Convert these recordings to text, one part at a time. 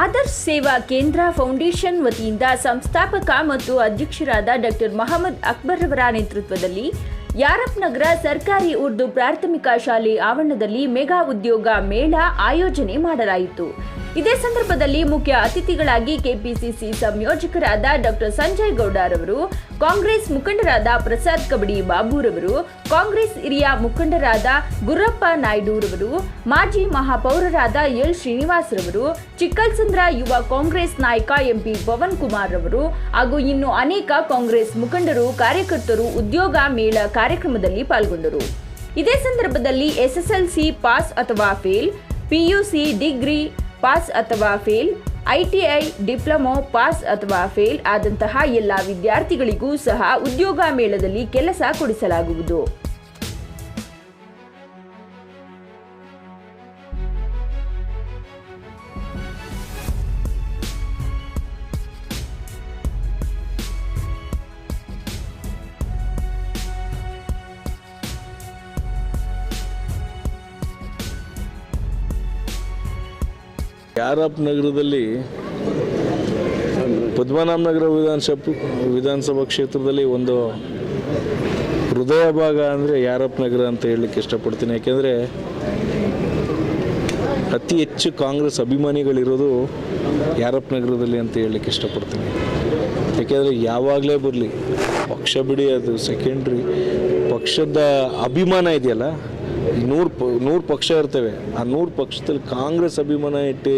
ಆದರ್ಶ್ ಸೇವಾ ಕೇಂದ್ರ ಫೌಂಡೇಶನ್ ವತಿಯಿಂದ ಸಂಸ್ಥಾಪಕ ಮತ್ತು ಅಧ್ಯಕ್ಷರಾದ ಡಾಕ್ಟರ್ ಮಹಮ್ಮದ್ ಅಕ್ಬರ್ ಅವರ ನೇತೃತ್ವದಲ್ಲಿ ಯಾರಪ್ ನಗರ ಸರ್ಕಾರಿ ಉರ್ದು ಪ್ರಾಥಮಿಕ ಶಾಲೆ ಆವರಣದಲ್ಲಿ ಮೆಗಾ ಉದ್ಯೋಗ ಮೇಳ ಆಯೋಜನೆ ಮಾಡಲಾಯಿತು. ಇದೇ ಸಂದರ್ಭದಲ್ಲಿ ಮುಖ್ಯ ಅತಿಥಿಗಳಾಗಿ ಕೆಪಿಸಿಸಿ ಸಂಯೋಜಕರಾದ ಡಾಕ್ಟರ್ ಸಂಜಯ್ ಗೌಡರವರು, ಕಾಂಗ್ರೆಸ್ ಮುಖಂಡರಾದ ಪ್ರಸಾದ್ ಕಬಡಿ ಬಾಬುರವರು, ಕಾಂಗ್ರೆಸ್ ಹಿರಿಯ ಮುಖಂಡರಾದ ಗುರ್ರಪ್ಪ ನಾಯ್ಡುರವರು, ಮಾಜಿ ಮಹಾಪೌರರಾದ ಎಲ್ ಶ್ರೀನಿವಾಸರವರು, ಚಿಕ್ಕಲ್ಸಂದ್ರ ಯುವ ಕಾಂಗ್ರೆಸ್ ನಾಯಕ ಎಂಪಿ ಪವನ್ ಕುಮಾರ್ ರವರು ಹಾಗೂ ಇನ್ನು ಅನೇಕ ಕಾಂಗ್ರೆಸ್ ಮುಖಂಡರು, ಕಾರ್ಯಕರ್ತರು ಉದ್ಯೋಗ ಮೇಳ ಕಾರ್ಯಕ್ರಮದಲ್ಲಿ ಪಾಲ್ಗೊಂಡರು. ಇದೇ ಸಂದರ್ಭದಲ್ಲಿ ಎಸ್ಎಸ್ಎಲ್ಸಿ ಪಾಸ್ ಅಥವಾ ಫೇಲ್, ಪಿಯುಸಿ ಡಿಗ್ರಿ ಪಾಸ್ ಅಥವಾ ಫೇಲ್ ಐಟಿಐ ಡಿಪ್ಲೊಮೊ, ಪಾಸ್ ಅಥವಾ ಫೇಲ್ ಆದಂತಹ ಎಲ್ಲ ವಿದ್ಯಾರ್ಥಿಗಳಿಗೂ ಸಹ ಉದ್ಯೋಗ ಮೇಳದಲ್ಲಿ ಕೆಲಸ ಕೊಡಿಸಲಾಗುವುದು. ಯಾರಪ್ ನಗರದಲ್ಲಿ, ಪದ್ಮನಾಭ ನಗರ ವಿಧಾನಸಭಾ ವಿಧಾನಸಭಾ ಕ್ಷೇತ್ರದಲ್ಲಿ ಒಂದು ಹೃದಯ ಭಾಗ ಅಂದರೆ ಯಾರಪ್ ನಗರ ಅಂತ ಹೇಳಲಿಕ್ಕೆ ಇಷ್ಟಪಡ್ತೀನಿ. ಯಾಕೆಂದರೆ ಅತಿ ಹೆಚ್ಚು ಕಾಂಗ್ರೆಸ್ ಅಭಿಮಾನಿಗಳಿರೋದು ಯಾರಪ್ಪ ನಗರದಲ್ಲಿ ಅಂತ ಹೇಳಲಿಕ್ಕೆ ಇಷ್ಟಪಡ್ತೀನಿ. ಯಾಕೆಂದರೆ ಯಾವಾಗಲೇ ಬರಲಿ, ಪಕ್ಷ ಬಿಡಿ ಅದು ಸೆಕೆಂಡ್ರಿ ಪಕ್ಷದ ಅಭಿಮಾನ ಇದೆಯಲ್ಲ ನೂರು ಪ, ನೂರು ಪಕ್ಷ ಇರ್ತವೆ. ಆ ನೂರು ಪಕ್ಷದಲ್ಲಿ ಕಾಂಗ್ರೆಸ್ ಅಭಿಮಾನ ಇಟ್ಟು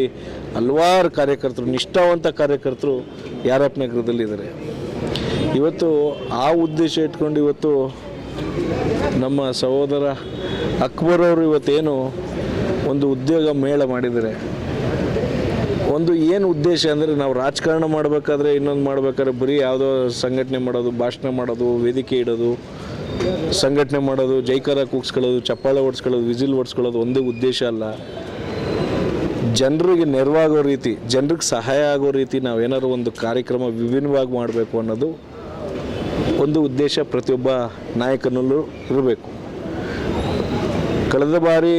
ಹಲವಾರು ಕಾರ್ಯಕರ್ತರು, ನಿಷ್ಠಾವಂತ ಕಾರ್ಯಕರ್ತರು ಯಾರಪ್ಪ ನಗರದಲ್ಲಿ ಇದ್ದಾರೆ ಇವತ್ತು ಆ ಉದ್ದೇಶ ಇಟ್ಕೊಂಡು ಇವತ್ತು ನಮ್ಮ ಸಹೋದರ ಅಕ್ಬರ್ ಅವರು ಇವತ್ತೇನು ಒಂದು ಉದ್ಯೋಗ ಮೇಳ ಮಾಡಿದ್ದಾರೆ. ಒಂದು ಏನು ಉದ್ದೇಶ ಅಂದರೆ ನಾವು ರಾಜಕಾರಣ ಮಾಡಬೇಕಾದ್ರೆ ಇನ್ನೊಂದು ಮಾಡಬೇಕಾದ್ರೆ ಬರೀ ಯಾವುದೋ ಸಂಘಟನೆ ಮಾಡೋದು, ಭಾಷಣ ಮಾಡೋದು, ವೇದಿಕೆ ಇಡೋದು ಸಂಘಟನೆ ಮಾಡೋದು, ಜೈಕಾರ ಕೂಗ್ಸ್ಕೊಳ್ಳೋದು, ಚಪ್ಪಾಳೆ ಹೊಡ್ಸ್ಕೊಳ್ಳೋದು ವಿಸಿಲ್ ಹೊಡ್ಸ್ಕೊಳ್ಳೋದು ಒಂದೇ ಉದ್ದೇಶ ಅಲ್ಲ. ಜನರಿಗೆ ನೆರವಾಗೋ ರೀತಿ, ಜನರಿಗೆ ಸಹಾಯ ಆಗೋ ರೀತಿ ನಾವೇನಾದ್ರು ಒಂದು ಕಾರ್ಯಕ್ರಮ ವಿಭಿನ್ನವಾಗಿ ಮಾಡಬೇಕು ಅನ್ನೋದು ಒಂದು ಉದ್ದೇಶ ಪ್ರತಿಯೊಬ್ಬ ನಾಯಕನಲ್ಲೂ ಇರಬೇಕು. ಕಳೆದ ಬಾರಿ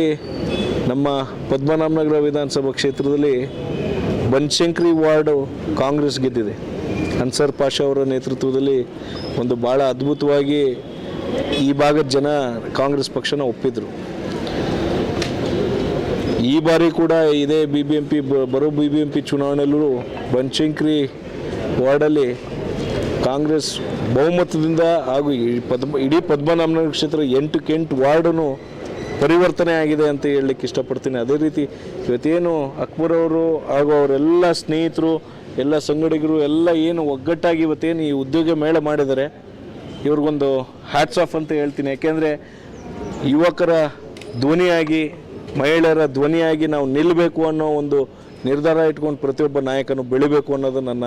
ನಮ್ಮ ಪದ್ಮನಾಭನಗರ ವಿಧಾನಸಭಾ ಕ್ಷೇತ್ರದಲ್ಲಿ ಬನಶಂಕರಿ ವಾರ್ಡು ಕಾಂಗ್ರೆಸ್ ಗೆದ್ದಿದೆ. ಅನ್ಸರ್ ಪಾಷಾ ಅವರ ನೇತೃತ್ವದಲ್ಲಿ ಒಂದು ಭಾಳ ಅದ್ಭುತವಾಗಿ ಈ ಭಾಗದ ಜನ ಕಾಂಗ್ರೆಸ್ ಪಕ್ಷನ ಒಪ್ಪಿದ್ರು. ಈ ಬಾರಿ ಕೂಡ ಇದೇ ಬಿ ಬಿ ಎಂ ಪಿ ಬರೋ ಬಿ ಬಿ ಎಂ ಪಿ ಚುನಾವಣೆಯಲ್ಲೂ ಬನಶಂಕರಿ ವಾರ್ಡಲ್ಲಿ ಕಾಂಗ್ರೆಸ್ ಬಹುಮತದಿಂದ ಹಾಗೂ ಪದ್ಮ, ಇಡೀ ಪದ್ಮನಾಭನಗರ ಕ್ಷೇತ್ರ ಎಂಟು ಕೆಂಟು ವಾರ್ಡನು ಪರಿವರ್ತನೆ ಆಗಿದೆ ಅಂತ ಹೇಳಲಿಕ್ಕೆ ಇಷ್ಟಪಡ್ತೀನಿ. ಅದೇ ರೀತಿ ಇವತ್ತೇನು ಅಕ್ಬರ್ ಅವರು ಹಾಗೂ ಅವರೆಲ್ಲ ಸ್ನೇಹಿತರು, ಎಲ್ಲ ಸಂಗಡಿಗರು, ಎಲ್ಲ ಏನು ಒಗ್ಗಟ್ಟಾಗಿ ಇವತ್ತೇನು ಈ ಉದ್ಯೋಗ ಮೇಳ ಮಾಡಿದ್ದಾರೆ ಇವ್ರಿಗೊಂದು ಹ್ಯಾಟ್ಸ್ ಆಫ್ ಅಂತ ಹೇಳ್ತೀನಿ. ಯಾಕೆಂದರೆ ಯುವಕರ ಧ್ವನಿಯಾಗಿ, ಮಹಿಳೆಯರ ಧ್ವನಿಯಾಗಿ ನಾವು ನಿಲ್ಲಬೇಕು ಅನ್ನೋ ಒಂದು ನಿರ್ಧಾರ ಇಟ್ಕೊಂಡು ಪ್ರತಿಯೊಬ್ಬ ನಾಯಕನು ಬೆಳಿಬೇಕು ಅನ್ನೋದು ನನ್ನ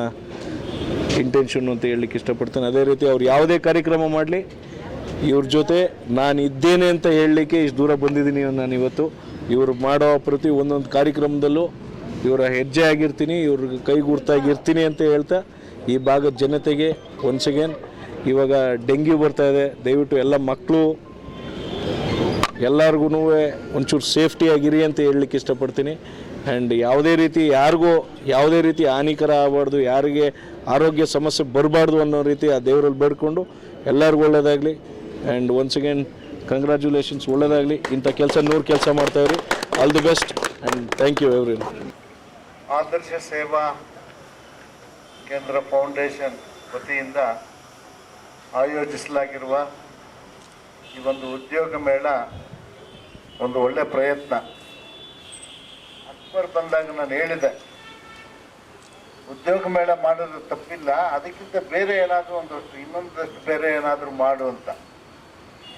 ಇಂಟೆನ್ಷನ್ ಅಂತ ಹೇಳಲಿಕ್ಕೆ ಇಷ್ಟಪಡ್ತೇನೆ. ಅದೇ ರೀತಿ ಅವ್ರು ಯಾವುದೇ ಕಾರ್ಯಕ್ರಮ ಮಾಡಲಿ, ಇವ್ರ ಜೊತೆ ನಾನು ಇದ್ದೇನೆ ಅಂತ ಹೇಳಲಿಕ್ಕೆ ಇಷ್ಟು ದೂರ ಬಂದಿದ್ದೀನಿ ನಾನು ಇವತ್ತು. ಇವರು ಮಾಡೋ ಪ್ರತಿ ಒಂದೊಂದು ಕಾರ್ಯಕ್ರಮದಲ್ಲೂ ಇವರ ಹೆಜ್ಜೆ ಆಗಿರ್ತೀನಿ ಇವ್ರ ಕೈಗೂರ್ತಾಗಿರ್ತೀನಿ ಅಂತ ಹೇಳ್ತಾ, ಈ ಭಾಗದ ಜನತೆಗೆ ಒನ್ಸ್ ಅಗೇನ್ ಇವಾಗ ಡೆಂಗ್ಯೂ ಬರ್ತಾ ಇದೆ. ದಯವಿಟ್ಟು ಎಲ್ಲ ಮಕ್ಕಳು ಎಲ್ಲರಿಗೂ ಒಂಚೂರು ಸೇಫ್ಟಿಯಾಗಿರಿ ಅಂತ ಹೇಳಲಿಕ್ಕೆ ಇಷ್ಟಪಡ್ತೀನಿ. ಆ್ಯಂಡ್ ಯಾವುದೇ ರೀತಿ ಯಾರಿಗೂ, ಯಾವುದೇ ರೀತಿ ಹಾನಿಕರ ಆಗಬಾರ್ದು, ಯಾರಿಗೆ ಆರೋಗ್ಯ ಸಮಸ್ಯೆ ಬರಬಾರ್ದು ಅನ್ನೋ ರೀತಿ ಆ ದೇವರಲ್ಲಿ ಬೇಡ್ಕೊಂಡು ಎಲ್ಲರಿಗೂ ಒಳ್ಳೆಯದಾಗಲಿ ಆ್ಯಂಡ್ ಒನ್ಸ್ ಅಗೇನ್ ಕಂಗ್ರ್ಯಾಚುಲೇಷನ್ಸ್ ಒಳ್ಳೆಯದಾಗಲಿ ಇಂಥ ಕೆಲಸ ನೂರು ಕೆಲಸ ಮಾಡ್ತಾಯಿರಿ all the best and thank you every Adarsha Seva Kendra foundation ವತಿಯಿಂದ ಆಯೋಜಿಸಲಾಗಿರುವ ಈ ಒಂದು ಉದ್ಯೋಗ ಮೇಳ ಒಂದು ಒಳ್ಳೆ ಪ್ರಯತ್ನ. ಅಕ್ಬರ್ ಬಂದಾಗ ನಾನು ಹೇಳಿದೆ, ಉದ್ಯೋಗ ಮೇಳ ಮಾಡೋದು ತಪ್ಪಿಲ್ಲ, ಅದಕ್ಕಿಂತ ಬೇರೆ ಏನಾದರೂ ಒಂದಷ್ಟು, ಇನ್ನೊಂದಷ್ಟು ಬೇರೆ ಏನಾದರೂ ಮಾಡು ಅಂತ.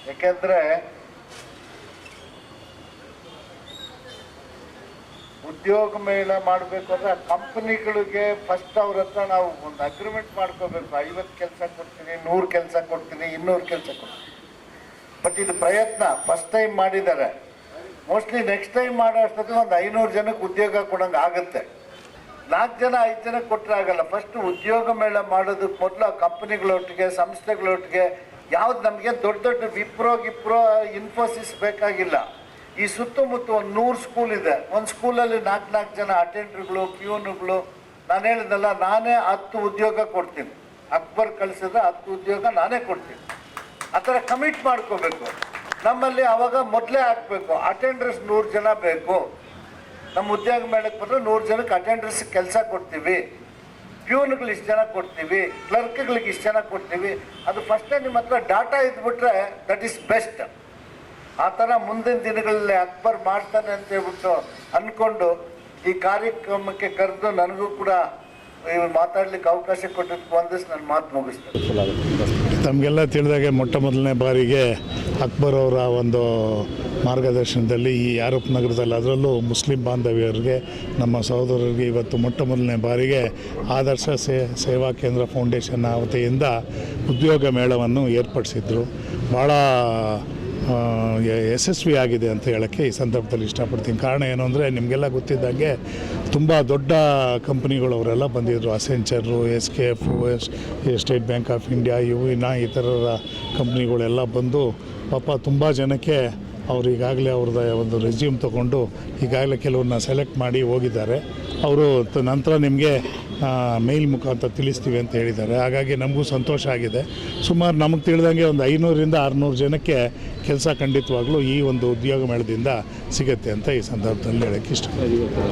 ಯಾಕೆಂದರೆ ಉದ್ಯೋಗ ಮೇಳ ಮಾಡಬೇಕು ಅಂದ್ರೆ ಕಂಪನಿಗಳಿಗೆ ಫಸ್ಟ್ ಅವ್ರ ಹತ್ರ ನಾವು ಒಂದು ಅಗ್ರಿಮೆಂಟ್ ಮಾಡ್ಕೋಬೇಕು. ಐವತ್ತು ಕೆಲಸ ಕೊಡ್ತೀನಿ, ನೂರು ಕೆಲಸ ಕೊಡ್ತೀನಿ, ಇನ್ನೂರು ಕೆಲಸ ಕೊಡ್ತೀನಿ. ಬಟ್ ಇದು ಪ್ರಯತ್ನ ಫಸ್ಟ್ ಟೈಮ್ ಮಾಡಿದ್ದಾರೆ. ಮೋಸ್ಟ್ಲಿ ನೆಕ್ಸ್ಟ್ ಟೈಮ್ ಮಾಡೋ ಅಷ್ಟೊತ್ತಿಗೆ ಒಂದು ಐನೂರು ಜನಕ್ಕೆ ಉದ್ಯೋಗ ಕೊಡಂಗೆ ಆಗುತ್ತೆ. ನಾಲ್ಕು ಜನ, ಐದು ಜನ ಕೊಟ್ಟರೆ ಆಗಲ್ಲ. ಫಸ್ಟ್ ಉದ್ಯೋಗ ಮೇಳ ಮಾಡೋದಕ್ಕೆ ಮೊದಲು ಆ ಕಂಪನಿಗಳೊಟ್ಟಿಗೆ, ಸಂಸ್ಥೆಗಳೊಟ್ಟಿಗೆ ಯಾವ್ದು ನಮಗೆ ದೊಡ್ಡ ದೊಡ್ಡ ವಿಪ್ರೋ, ಗಿಪ್ರೋ ಇನ್ಫೋಸಿಸ್ ಬೇಕಾಗಿಲ್ಲ. ಈ ಸುತ್ತಮುತ್ತ ಒಂದು ನೂರು ಸ್ಕೂಲ್ ಇದೆ. ಒಂದು ಸ್ಕೂಲಲ್ಲಿ ನಾಲ್ಕು ನಾಲ್ಕು ಜನ ಅಟೆಂಡರ್ಗಳು ಪ್ಯೂನ್ಗಳು ನಾನು ಹೇಳಿದ್ನಲ್ಲ, ನಾನೇ ಹತ್ತು ಉದ್ಯೋಗ ಕೊಡ್ತೀನಿ. ಅಕ್ಬರ್ ಕಳಿಸಿದ ಹತ್ತು ಉದ್ಯೋಗ ನಾನೇ ಕೊಡ್ತೀನಿ. ಆ ಥರ ಕಮಿಟ್ ಮಾಡ್ಕೋಬೇಕು. ನಮ್ಮಲ್ಲಿ ಅವಾಗ ಮೊದಲೇ ಹಾಕ್ಬೇಕು. ಅಟೆಂಡರ್ಸ್ ನೂರು ಜನ ಬೇಕು. ನಮ್ಮ ಉದ್ಯೋಗ ಮೇಳಕ್ಕೆ ಬಂದರೆ ನೂರು ಜನಕ್ಕೆ ಅಟೆಂಡರ್ಸ್ ಕೆಲಸ ಕೊಡ್ತೀವಿ. ಪ್ಯೂನ್ಗಳು ಇಷ್ಟು ಜನ ಕೊಡ್ತೀವಿ. ಕ್ಲರ್ಕ್ಗಳಿಗೆ ಇಷ್ಟು ಜನ ಕೊಡ್ತೀವಿ. ಅದು ಫಸ್ಟೇ ನಿಮ್ಮ ಹತ್ರ ಡಾಟಾ ಇದ್ಬಿಟ್ರೆ ದಟ್ ಈಸ್ ಬೆಸ್ಟ್ ಆ ಥರ ಮುಂದಿನ ದಿನಗಳಲ್ಲಿ ಅಕ್ಬರ್ ಮಾಡ್ತಾನೆ ಅಂತ ಹೇಳ್ಬಿಟ್ಟು ಅಂದ್ಕೊಂಡು ಈ ಕಾರ್ಯಕ್ರಮಕ್ಕೆ ಕರೆದು ನನಗೂ ಕೂಡ ಮಾತಾಡ್ಲಿಕ್ಕೆ ಅವಕಾಶ ಕೊಟ್ಟಿದ್ದು ಒಂದಿವ್ಸ ನನ್ನ ಮಾತು ಮುಗಿಸ್ತೇನೆ. ತಮಗೆಲ್ಲ ತಿಳಿದಾಗೆ ಮೊಟ್ಟ ಮೊದಲನೇ ಬಾರಿಗೆ ಅಕ್ಬರ್ ಅವರ ಒಂದು ಮಾರ್ಗದರ್ಶನದಲ್ಲಿ ಈ ಆರೋಪ್ ನಗರದಲ್ಲಿ ಅದರಲ್ಲೂ ಮುಸ್ಲಿಂ ಬಾಂಧವ್ಯರಿಗೆ, ನಮ್ಮ ಸಹೋದರರಿಗೆ ಇವತ್ತು ಮೊಟ್ಟ ಮೊದಲನೇ ಬಾರಿಗೆ ಆದರ್ಶ ಸೇವಾ ಕೇಂದ್ರ ಫೌಂಡೇಶನ್ ವತಿಯಿಂದ ಉದ್ಯೋಗ ಮೇಳವನ್ನು ಏರ್ಪಡಿಸಿದ್ರು. ಭಾಳ ಆ, ಆಗಿದೆ ಅಂತ ಹೇಳೋಕ್ಕೆ ಈ ಸಂದರ್ಭದಲ್ಲಿ ಇಷ್ಟಪಡ್ತೀನಿ. ಕಾರಣ ಏನು ಅಂದರೆ ನಿಮಗೆಲ್ಲ ಗೊತ್ತಿದ್ದಂಗೆ ತುಂಬ ದೊಡ್ಡ ಕಂಪ್ನಿಗಳು ಅವರೆಲ್ಲ ಬಂದಿದ್ದರು Accenture S K F State Bank of India ಇವಿನ ಈ ಥರದ ಕಂಪ್ನಿಗಳೆಲ್ಲ ಬಂದು ಪಾಪ ತುಂಬ ಜನಕ್ಕೆ ಅವರು ಈಗಾಗಲೇ ಅವ್ರದ್ದು ಒಂದು ರೆಸ್ಯೂಮ್ ತೊಗೊಂಡು ಈಗಾಗಲೇ ಕೆಲವ್ರನ್ನ ಸೆಲೆಕ್ಟ್ ಮಾಡಿ ಹೋಗಿದ್ದಾರೆ. ಅವರು ನಂತರ ನಿಮಗೆ ಮೇಲ್ ಮುಖಾಂತರ ತಿಳಿಸ್ತೀವಿ ಅಂತ ಹೇಳಿದ್ದಾರೆ. ಹಾಗಾಗಿ ನಮಗೂ ಸಂತೋಷ ಆಗಿದೆ. ಸುಮಾರು ನಮಗೆ ತಿಳಿದಂಗೆ ಒಂದು ಐನೂರಿಂದ ಆರುನೂರು ಜನಕ್ಕೆ ಕೆಲಸ ಖಂಡಿತವಾಗ್ಲೂ ಈ ಒಂದು ಉದ್ಯೋಗ ಮೇಳದಿಂದ ಸಿಗುತ್ತೆ ಅಂತ ಈ ಸಂದರ್ಭದಲ್ಲಿ ಹೇಳೋಕ್ಕೆ ಇಷ್ಟ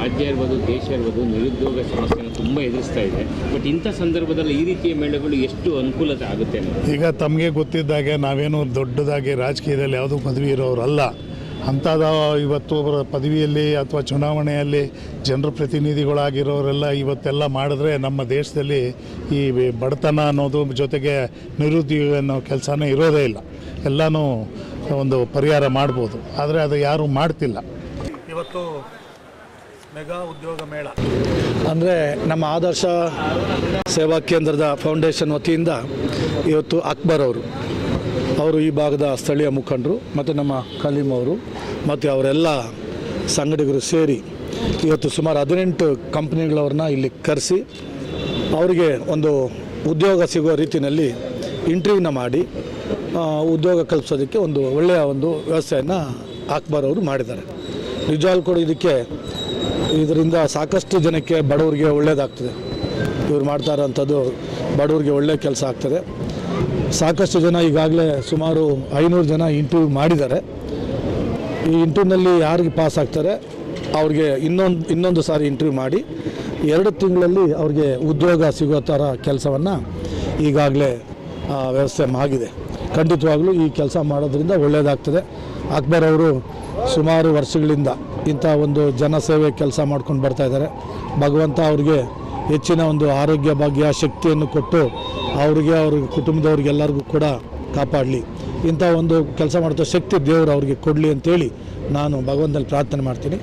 ರಾಜ್ಯ ಇರ್ಬೋದು ದೇಶ ಇರ್ಬೋದು ನಿರುದ್ಯೋಗ ಸಮಸ್ಯೆನ ತುಂಬ ಎದುರಿಸ್ತಾ ಇದೆ. ಬಟ್ ಇಂಥ ಸಂದರ್ಭದಲ್ಲಿ ಈ ರೀತಿಯ ಮೇಳಗಳು ಎಷ್ಟು ಅನುಕೂಲತೆ ಆಗುತ್ತೆ ಈಗ ತಮಗೆ ಗೊತ್ತಿದ್ದಾಗೆ ನಾವೇನು ದೊಡ್ಡದಾಗಿ ರಾಜಕೀಯದಲ್ಲಿ ಯಾವುದೂ ಪದವಿ ಇರೋರಲ್ಲ ಅಂಥದ ಇವತ್ತು ಪದವಿಯಲ್ಲಿ ಅಥವಾ ಚುನಾವಣೆಯಲ್ಲಿ ಜನರ ಪ್ರತಿನಿಧಿಗಳಾಗಿರೋರೆಲ್ಲ ಇವತ್ತೆಲ್ಲ ಮಾಡಿದ್ರೆ ನಮ್ಮ ದೇಶದಲ್ಲಿ ಈ ಬಡತನ ಅನ್ನೋದು ಜೊತೆಗೆ ನಿರುದ್ಯೋಗ ಅನ್ನೋ ಕೆಲಸನೇ ಇರೋದೇ ಇಲ್ಲ. ಎಲ್ಲನೂ ಒಂದು ಪರಿಹಾರ ಮಾಡ್ಬೋದು. ಆದರೆ ಅದು ಯಾರೂ ಮಾಡ್ತಿಲ್ಲ. ಇವತ್ತು ಮೆಗಾ ಉದ್ಯೋಗ ಮೇಳ. ಅಂದರೆ ನಮ್ಮ ಆದರ್ಶ ಸೇವಾ ಕೇಂದ್ರದ ಫೌಂಡೇಶನ್ ವತಿಯಿಂದ ಇವತ್ತು ಅಕ್ಬರ್ ಅವರು ಅವರು ಈ ಭಾಗದ ಸ್ಥಳೀಯ ಮುಖಂಡರು ಮತ್ತು ನಮ್ಮ ಕಲೀಮ್ ಅವರು ಮತ್ತು ಅವರೆಲ್ಲ ಸಂಗಡಿಗರು ಸೇರಿ ಇವತ್ತು ಸುಮಾರು ಹದಿನೆಂಟು ಕಂಪ್ನಿಗಳವ್ರನ್ನ ಇಲ್ಲಿ ಕರೆಸಿ ಅವರಿಗೆ ಒಂದು ಉದ್ಯೋಗ ಸಿಗುವ ರೀತಿಯಲ್ಲಿ ಇಂಟರ್ವ್ಯೂನ ಮಾಡಿ ಉದ್ಯೋಗ ಕಲ್ಪಿಸೋದಕ್ಕೆ ಒಂದು ಒಳ್ಳೆಯ ಒಂದು ವ್ಯವಸ್ಥೆಯನ್ನು ಅಕ್ಬರ್ ಅವರು ಮಾಡಿದ್ದಾರೆ. ನಿಜವಾಲ್ ಕೂಡ ಇದಕ್ಕೆ ಇದರಿಂದ ಸಾಕಷ್ಟು ಜನಕ್ಕೆ ಬಡವರಿಗೆ ಒಳ್ಳೆಯದಾಗ್ತದೆ ಇವ್ರು ಮಾಡ್ತಾ ಇರೋಂಥದ್ದು ಬಡವರಿಗೆ ಒಳ್ಳೆಯ ಕೆಲಸ ಆಗ್ತದೆ. ಸಾಕಷ್ಟು ಜನ ಈಗಾಗಲೇ ಸುಮಾರು ಐನೂರು ಜನ ಇಂಟರ್ವ್ಯೂ ಮಾಡಿದ್ದಾರೆ. ಈ ಇಂಟರ್ವ್ಯೂನಲ್ಲಿ ಯಾರಿಗೆ ಪಾಸ್ ಆಗ್ತಾರೆ, ಅವ್ರಿಗೆ ಇನ್ನೊಂದು ಇನ್ನೊಂದು ಸಾರಿ ಇಂಟರ್ವ್ಯೂ ಮಾಡಿ, ಎರಡು ತಿಂಗಳಲ್ಲಿ ಅವ್ರಿಗೆ ಉದ್ಯೋಗ ಸಿಗೋ ಥರ ಕೆಲಸವನ್ನು ಈಗಾಗಲೇ ವ್ಯವಸ್ಥೆ ಆಗಿದೆ. ಖಂಡಿತವಾಗಲೂ ಈ ಕೆಲಸ ಮಾಡೋದ್ರಿಂದ ಒಳ್ಳೆಯದಾಗ್ತದೆ ಅಕ್ಬರ್ ಅವರು ಸುಮಾರು ವರ್ಷಗಳಿಂದ ಇಂಥ ಒಂದು ಜನಸೇವೆ ಕೆಲಸ ಮಾಡ್ಕೊಂಡು ಬರ್ತಾ ಇದ್ದಾರೆ. ಭಗವಂತ ಅವ್ರಿಗೆ ಹೆಚ್ಚಿನ ಒಂದು ಆರೋಗ್ಯ ಭಾಗ್ಯ ಶಕ್ತಿಯನ್ನು ಕೊಟ್ಟು ಅವರಿಗೆ, ಅವ್ರ ಕುಟುಂಬದವ್ರಿಗೆಲ್ಲರಿಗೂ ಕೂಡ ಕಾಪಾಡಲಿ. ಇಂಥ ಒಂದು ಕೆಲಸ ಮಾಡ್ತಾ ಶಕ್ತಿ ದೇವರು ಅವ್ರಿಗೆ ಕೊಡಲಿ ಅಂತೇಳಿ ನಾನು ಭಗವಂತನಲ್ಲಿ ಪ್ರಾರ್ಥನೆ ಮಾಡ್ತೀನಿ.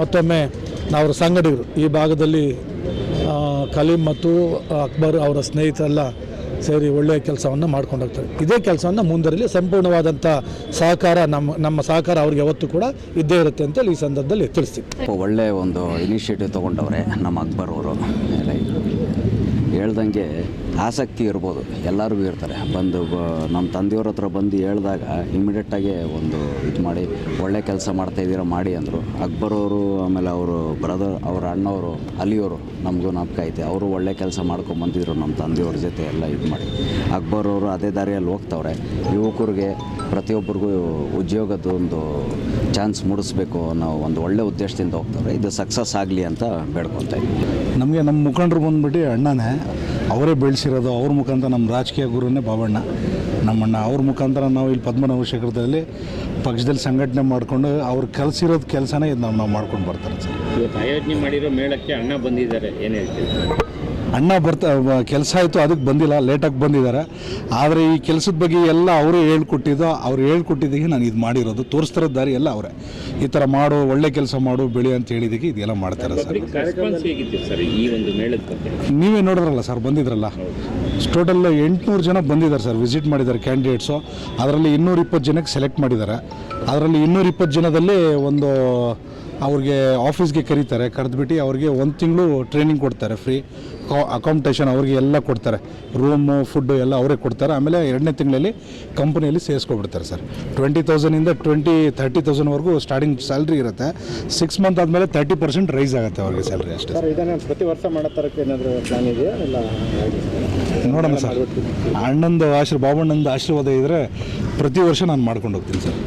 ಮತ್ತೊಮ್ಮೆ ನಾವು ಸಂಗಡಿಗರು, ಈ ಭಾಗದಲ್ಲಿ ಕಲೀಂ ಮತ್ತು ಅಕ್ಬರ್ ಅವರ ಸ್ನೇಹಿತರೆಲ್ಲ ಸೇರಿ ಒಳ್ಳೆಯ ಕೆಲಸವನ್ನು ಮಾಡ್ಕೊಂಡು ಹೋಗ್ತಾರೆ. ಇದೇ ಕೆಲಸವನ್ನು ಮುಂದರಲ್ಲಿ ಸಂಪೂರ್ಣವಾದಂಥ ಸಹಕಾರ ನಮ್ಮ ನಮ್ಮ ಸಹಕಾರ ಅವ್ರಿಗೆ ಯಾವತ್ತೂ ಕೂಡ ಇದ್ದೇ ಇರುತ್ತೆ ಅಂತೇಳಿ ಈ ಸಂದರ್ಭದಲ್ಲಿ ತಿಳಿಸ್ತೀನಿ. ಒಳ್ಳೆಯ ಒಂದು ಇನಿಷಿಯೇಟಿವ್ ತೊಗೊಂಡವ್ರೆ ನಮ್ಮ ಅಕ್ಬರ್ ಅವರು. ಹೇಳ್ದಂಗೆ ಆಸಕ್ತಿ ಇರ್ಬೋದು, ಎಲ್ಲರಿಗೂ ಇರ್ತಾರೆ. ಬಂದು ನಮ್ಮ ತಂದೆಯವ್ರ ಹತ್ರ ಬಂದು ಹೇಳಿದಾಗ ಇಮಿಡಿಯೇಟಾಗಿ ಒಂದು ಇದು ಮಾಡಿ, ಒಳ್ಳೆ ಕೆಲಸ ಮಾಡ್ತಾಯಿದ್ದೀರಾ ಮಾಡಿ ಅಂದರು. ಅಕ್ಬರ್ ಅವರು ಆಮೇಲೆ ಅವರು ಬ್ರದರ್ ಅವ್ರ ಅಣ್ಣವರು, ಅಲಿಯವರು ನಮಗೂ ನಾಪಕ ಐತೆ. ಅವರು ಒಳ್ಳೆ ಕೆಲಸ ಮಾಡ್ಕೊಂಬಂದಿದ್ರು ನಮ್ಮ ತಂದೆಯವ್ರ ಜೊತೆ ಎಲ್ಲ ಇದು ಮಾಡಿ. ಅಕ್ಬರ್ ಅವರು ಅದೇ ದಾರಿಯಲ್ಲಿ ಹೋಗ್ತವ್ರೆ. ಯುವಕರಿಗೆ ಪ್ರತಿಯೊಬ್ಬರಿಗೂ ಉದ್ಯೋಗದ ಒಂದು ಚಾನ್ಸ್ ಮೂಡಿಸ್ಬೇಕು ಅನ್ನೋ ಒಂದು ಒಳ್ಳೆ ಉದ್ದೇಶದಿಂದ ಹೋಗ್ತವ್ರೆ. ಇದು ಸಕ್ಸಸ್ ಆಗಲಿ ಅಂತ ಬೇಡ್ಕೊತಾ ಇದ್ದೀವಿ ನಮಗೆ ನಮ್ಮ ಮುಖಂಡರು ಬಂದ್ಬಿಟ್ಟು ಅಣ್ಣನೇ. ಅವರೇ ಬೆಳೆಸಿರೋದು ಅವ್ರ ಮುಖಾಂತರ ನಮ್ಮ ರಾಜಕೀಯ ಗುರುನೇ ಬಾಬಣ್ಣ. ನಮ್ಮಣ್ಣ ಅವ್ರ ಮುಖಾಂತರ ನಾವು ಇಲ್ಲಿ ಪದ್ಮನಾಭ ಶೇಖರದಲ್ಲಿ ಪಕ್ಷದಲ್ಲಿ ಸಂಘಟನೆ ಮಾಡಿಕೊಂಡು ಅವ್ರು ಕಲಿಸಿರೋದು ಕೆಲಸನೇ ಇದು ನಾವು ಮಾಡ್ಕೊಂಡು ಬರ್ತಾರೆ ಸರ್. ಆಯೋಜನೆ ಮಾಡಿರೋ ಮೇಳಕ್ಕೆ ಅಣ್ಣ ಬಂದಿದ್ದಾರೆ, ಏನು ಅಣ್ಣ ಬರ್ತಾ ಕೆಲಸ ಆಯಿತು ಅದಕ್ಕೆ ಬಂದಿಲ್ಲ ಲೇಟಾಗಿ ಬಂದಿದ್ದಾರೆ. ಆದರೆ ಈ ಕೆಲಸದ ಬಗ್ಗೆ ಎಲ್ಲ ಅವರೇ ಹೇಳ್ಕೊಟ್ಟಿದ್ದು ಅವ್ರು ಹೇಳ್ಕೊಟ್ಟಿದ್ದಕ್ಕೆ ನಾನು ಇದು ಮಾಡಿರೋದು. ತೋರಿಸ್ತಿರೋ ದಾರಿ ಎಲ್ಲ ಅವರೇ. ಈ ಥರ ಮಾಡು ಒಳ್ಳೆ ಕೆಲಸ ಮಾಡು ಬೆಳಿ ಅಂತ ಹೇಳಿದ್ದಕ್ಕೆ ಇದೆಲ್ಲ ಮಾಡ್ತಾರೆ ಸರ್. ನೀವೇ ನೋಡಿದ್ರಲ್ಲ ಸರ್ ಬಂದಿದ್ರಲ್ಲ? ಟೋಟಲ್ ಎಂಟುನೂರು ಜನ ಬಂದಿದ್ದಾರೆ ಸರ್ ವಿಸಿಟ್ ಮಾಡಿದ್ದಾರೆ ಕ್ಯಾಂಡಿಡೇಟ್ಸು ಅದರಲ್ಲಿ ಇನ್ನೂರ ಇಪ್ಪತ್ತು ಜನಕ್ಕೆ ಸೆಲೆಕ್ಟ್ ಮಾಡಿದ್ದಾರೆ. ಅದರಲ್ಲಿ ಇನ್ನೂರ ಇಪ್ಪತ್ತು ಜನದಲ್ಲಿ ಒಂದು ಅವ್ರಿಗೆ ಆಫೀಸ್ಗೆ ಕರೀತಾರೆ. ಕರೆದ್ಬಿಟ್ಟು ಅವ್ರಿಗೆ ಒಂದು ತಿಂಗಳು ಟ್ರೈನಿಂಗ್ ಕೊಡ್ತಾರೆ ಫ್ರೀ ಅಕಾಮಿಡೇಷನ್ ಅವ್ರಿಗೆ ಎಲ್ಲ ಕೊಡ್ತಾರೆ. ರೂಮು ಫುಡ್ಡು ಎಲ್ಲ ಅವರೇ ಕೊಡ್ತಾರೆ. ಆಮೇಲೆ ಎರಡನೇ ತಿಂಗಳಲ್ಲಿ ಕಂಪ್ನಿಯಲ್ಲಿ ಸೇರಿಸ್ಕೊಬಿಡ್ತಾರೆ ಸರ್. ಟ್ವೆಂಟಿ ತೌಸಂಡಿಂದ ಟ್ವೆಂಟಿ ತರ್ಟಿ ತೌಸಂಡ್ವರೆಗೂ ಸ್ಟಾರ್ಟಿಂಗ್ ಸ್ಯಾಲ್ರಿ ಇರುತ್ತೆ. ಸಿಕ್ಸ್ ಮಂತ್ ಆದಮೇಲೆ ತರ್ಟಿ ಪರ್ಸೆಂಟ್ ರೈಸ್ ಆಗುತ್ತೆ ಅವ್ರಿಗೆ ಸ್ಯಾಲ್ರಿ ಅಷ್ಟೇ ಇದನ್ನು ಪ್ರತಿ ವರ್ಷ ಮಾಡೋ ಥರಕ್ಕೆ ಏನಾದರೂ ಪ್ಲಾನ್ ಇದೆಯಾ? ಇಲ್ಲ ನೋಡೋಣ ಸರ್. ಅಣ್ಣಂದು ಆಶೀರ್ ಬಾಬಣ್ಣಂದು ಆಶೀರ್ವಾದ ಇದ್ದರೆ ಪ್ರತಿ ವರ್ಷ ನಾನು ಮಾಡ್ಕೊಂಡು ಹೋಗ್ತೀನಿ ಸರ್.